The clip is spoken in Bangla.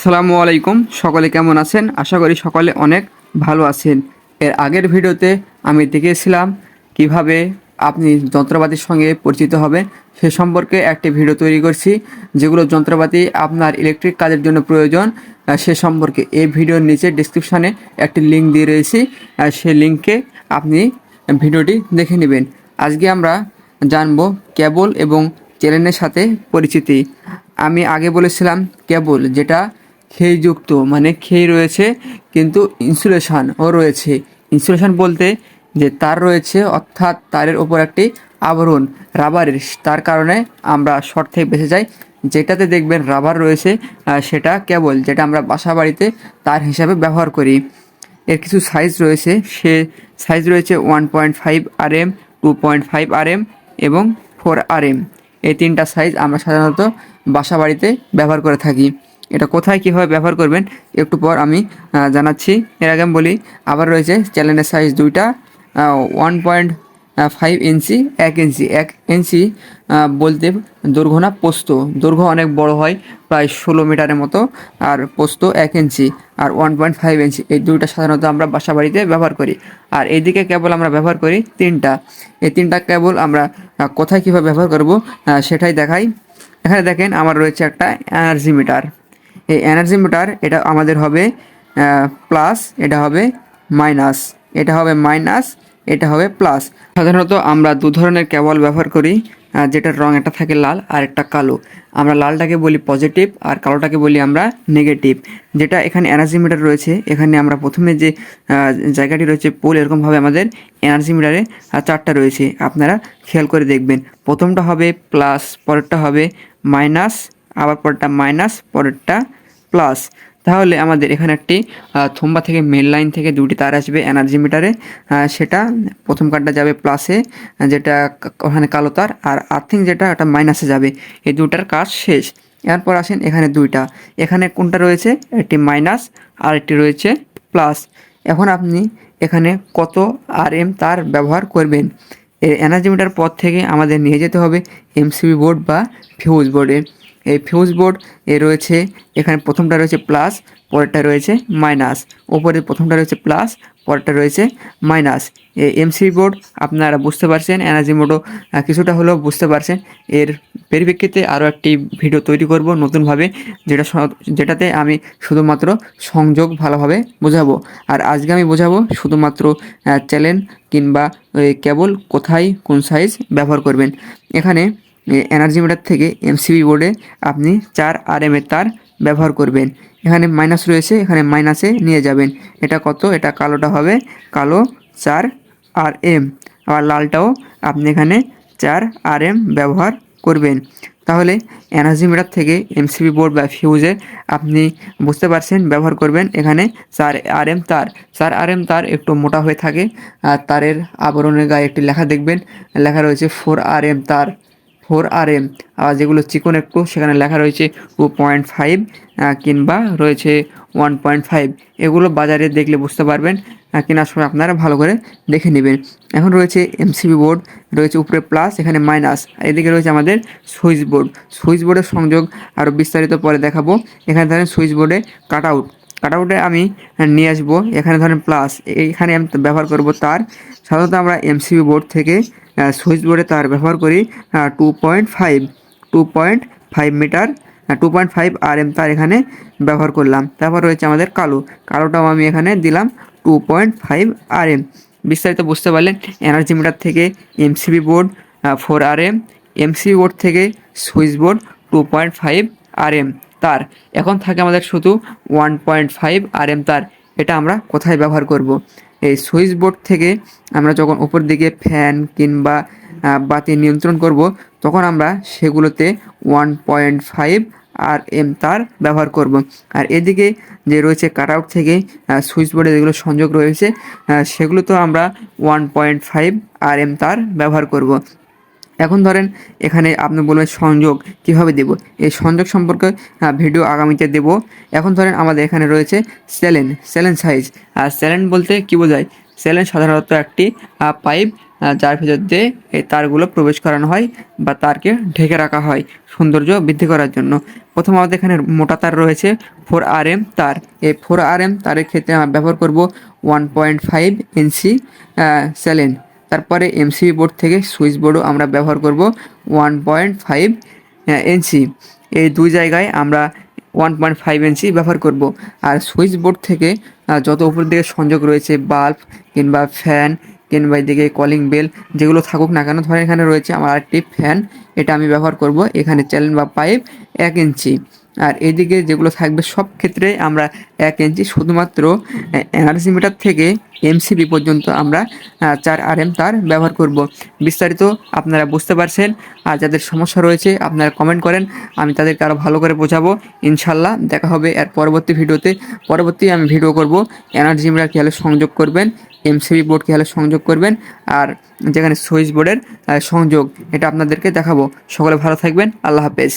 আসসালামু আলাইকুম। সকলে কেমন আছেন? আশা করি সকলে অনেক ভালো আছেন। এর আগের ভিডিওতে আমি দেখিয়েছিলাম কীভাবে আপনি যন্ত্রপাতির সঙ্গে পরিচিত হবেন। সে সম্পর্কে একটি ভিডিও তৈরি করছি, যেগুলো যন্ত্রপাতি আপনার ইলেকট্রিক কাজের জন্য প্রয়োজন। সে সম্পর্কে এই ভিডিওর নিচে ডিসক্রিপশানে একটি লিঙ্ক দিয়ে রয়েছি। সেই লিঙ্কে আপনি ভিডিওটি দেখে নেবেন। আজকে আমরা জানব কেবল এবং চ্যানেলের সাথে পরিচিতি। আমি আগে বলেছিলাম কেবল, যেটা খেইযুক্ত মানে খেই রয়েছে, কিন্তু ইনসুলেশনও রয়েছে। ইনসুলেশন বলতে যে তার রয়েছে, অর্থাৎ তারের ওপর একটি আবরণ, রাবারের। তার কারণে আমরা শর্ট থেকে বেঁচে যাই। যেটাতে দেখবেন রাবার রয়েছে সেটা কেবল যেটা আমরা বাসা বাড়িতে তার হিসাবে ব্যবহার করি। এর কিছু সাইজ রয়েছে, সে সাইজ রয়েছে one point five R M two point five R M এবং ফোর আর এম এই তিনটা সাইজ আমরা সাধারণত বাসা বাড়িতে ব্যবহার করে থাকি। এটা কোথায় কীভাবে ব্যবহার করবেন একটু পর আমি জানাচ্ছি। এর আগে আমি বলি, আবার রয়েছে চ্যানেলের সাইজ দুইটা ওয়ান পয়েন্ট ফাইভ ইঞ্চি এক ইঞ্চি এক ইঞ্চি বলতে দৈর্ঘ্য না, পোস্ত। দৈর্ঘ্য অনেক বড় হয়, প্রায় ষোলো মিটারের মতো। আর পোস্ত এক ইঞ্চি আর ওয়ান পয়েন্ট ফাইভ ইঞ্চি এই দুইটা সাধারণত আমরা বাসা বাড়িতে ব্যবহার করি। আর এইদিকে কেবল আমরা ব্যবহার করি তিনটা। এই তিনটা কেবল আমরা কোথায় কীভাবে ব্যবহার করব সেটাই দেখাই। এখানে দেখেন, আমার রয়েছে একটা এনার্জি মিটার। এই এনার্জি মিটার এটা আমাদের হবে প্লাস এটা হবে মাইনাস এটা হবে মাইনাস এটা হবে প্লাস সাধারণত আমরা দু ধরনের কেবল ব্যবহার করি যেটার রং একটা থাকে লাল আর একটা কালো। আমরা লালটাকে বলি পজিটিভ আর কালোটাকে বলি আমরা নেগেটিভ যেটা এখানে এনার্জি মিটার রয়েছে, এখানে আমরা প্রথমে যে জায়গাটি রয়েছে পোল এরকমভাবে আমাদের এনার্জি মিটারে চারটা রয়েছে। আপনারা খেয়াল করে দেখবেন। প্রথমটা হবে প্লাস পরেরটা হবে মাইনাস আবার পরেরটা মাইনাস পরেরটা প্লাস তাহলে আমাদের এখানে একটি থম্বা থেকে মেন লাইন থেকে দুটি তার আসবে এনার্জি মিটারে সেটা প্রথম কার্ডটা যাবে প্লাসে যেটা ওখানে কালো তার আর আর্থিং যেটা, ওটা মাইনাসে যাবে। এই দুটার কাজ শেষ। এরপর আসেন এখানে দুইটা। এখানে কোনটা রয়েছে? একটি মাইনাস আর একটি রয়েছে প্লাস এখন আপনি এখানে কত আর এম তার ব্যবহার করবেন? এনার্জি মিটার পথ থেকে আমাদের নিয়ে যেতে হবে এমসিবি বোর্ড বা ফিউজ বোর্ডে এই ফিউজ বোর্ড এ রয়েছে, এখানে প্রথমটা রয়েছে প্লাস পরেরটা রয়েছে মাইনাস ওপরে প্রথমটা রয়েছে প্লাস পরেরটা রয়েছে মাইনাস এই এমসিবি বোর্ড আপনারা বুঝতে পারছেন এনার্জি মোডও কিছুটা হলেও বুঝতে পারছেন। এর পরিপ্রেক্ষিতে আরও একটি ভিডিও তৈরি করব নতুনভাবে, যেটা যেটাতে আমি শুধুমাত্র সংযোগ ভালোভাবে বোঝাবো। আর আজকে আমি বোঝাবো শুধুমাত্র চ্যানেল কিংবা কেবল কোথায়, কোন সাইজ ব্যবহার করবেন। এখানে এনার্জি মিটার থেকে এমসিবি বোর্ডে আপনি চার আর এম এর তার ব্যবহার করবেন। এখানে মাইনাস রয়েছে, এখানে মাইনাসে নিয়ে যাবেন। এটা কত? এটা কালোটা হবে। কালো চার আর এম আবার লালটাও আপনি এখানে চার আর এম ব্যবহার করবেন। তাহলে এনার্জি মিটার থেকে এমসিবি বোর্ড বা ফিউজে আপনি বুঝতে পারছেন, ব্যবহার করবেন। এখানে চার আর এম তার। চার আর এম তার একটু মোটা হয়ে থাকে। আর তারের আবরণের গায়ে একটি লেখা দেখবেন। লেখা রয়েছে ফোর আর এম তার। Four R M. আর যেগুলো চিকন একটু, সেখানে লেখা রয়েছে টু পয়েন্ট ফাইভ কিংবা রয়েছে ওয়ান পয়েন্ট ফাইভ। এগুলো বাজারে দেখলে বুঝতে পারবেন কেনার সময় আপনারা ভালো করে দেখে নেবেন। এখন রয়েছে এমসিবি বোর্ড, রয়েছে উপরে প্লাস, এখানে মাইনাস। এদিকে রয়েছে আমাদের সুইচ বোর্ড। সুইচ বোর্ডের সংযোগ আরও বিস্তারিত পরে দেখাবো। এখানে ধরেন সুইচ বোর্ডে কাট আউট। কাট আউটে আমি নিয়ে আসব। এখানে ধরেন প্লাস। এইখানে আমি ব্যবহার করব তার। সাধারণত আমরা এমসিবি বোর্ড থেকে সুইচ বোর্ডে তার ব্যবহার করি two point five two point five metre two point five R M তার এখানে ব্যবহার করলাম। তারপর রয়েছে আমাদের কালো। কালোটাও আমি এখানে দিলাম two point five R M বিস্তারিত বুঝতে পারলেন এনার্জি মিটার থেকে MCB board four R M MCB board থেকে switch board two point five R M তার। এখন থাকে আমাদের শুধু one point five R M তার। এটা আমরা কোথায় ব্যবহার করব? এই সুইচ বোর্ড থেকে আমরা যখন উপর দিকে ফ্যান কিংবা বাতি নিয়ন্ত্রণ করব, তখন আমরা সেগুলোতে one point five R M তার ব্যবহার করব। আর এদিকে যে রয়েছে কাট আউট থেকে সুইচ বোর্ডে যেগুলো সংযোগ রয়েছে সেগুলো তো আমরা one point five R M তার ব্যবহার করব। এখন ধরেন এখানে আপনি বলবেন সংযোগ, কীভাবে দেব? এই সংযোগ সম্পর্কে ভিডিও আগামীতে দেব। এখন ধরেন আমাদের এখানে রয়েছে স্যালেন স্যালেন সাইজ। আর স্যালেন বলতে কি বোঝায়? স্যালেন সাধারণত একটি পাইপ যার ভিতর দিয়ে এই তারগুলো প্রবেশ করানো হয় বা তারকে ঢেকে রাখা হয় সৌন্দর্য বৃদ্ধি করার জন্য। প্রথম আমাদের এখানে মোটা তার রয়েছে ফোর আর এম তার। এই ফোর আর এম তারের ক্ষেত্রে আমরা ব্যবহার করব ওয়ান পয়েন্ট ফাইভ ইঞ্চি স্যালেন। তারপরে এমসিবি বোর্ড থেকে সুইচ বোর্ডও আমরা ব্যবহার করব ওয়ান পয়েন্ট ফাইভ এনসি এই দুই জায়গায় আমরা ওয়ান পয়েন্ট ফাইভ ইঞ্চি ব্যবহার করব। আর সুইচ বোর্ড থেকে যত উপর দিকে সংযোগ রয়েছে বাল্ব কিংবা ফ্যান কিংবা এদিকে কলিং বেল যেগুলো থাকুক না কেন, ধরেন এখানে রয়েছে আমার আরেকটি ফ্যান এটা আমি ব্যবহার করব। এখানে চ্যানেল বা পাইপ এক ইঞ্চি আর এদিকে যেগুলো থাকবে সব ক্ষেত্রে আমরা এক ইঞ্চি শুধুমাত্র এনার্জি মিটার থেকে এমসিবি পর্যন্ত আমরা চার আর এম তার ব্যবহার করব। বিস্তারিত আপনারা বুঝতে পারছেন। আর যাদের সমস্যা রয়েছে, আপনারা কমেন্ট করেন। আমি তাদেরকে আরও ভালো করে বোঝাবো। ইনশাল্লাহ দেখা হবে এর পরবর্তী ভিডিওতে। পরবর্তী আমি ভিডিও করব এনার্জি মিটার কীভাবে সংযোগ করবেন এমসিবি বোর্ড কীভাবে সংযোগ করবেন, আর যেখানে সুইচ বোর্ডের সংযোগ, এটা আপনাদেরকে দেখাবো। সকলে ভালো থাকবেন। আল্লাহ হাফেজ।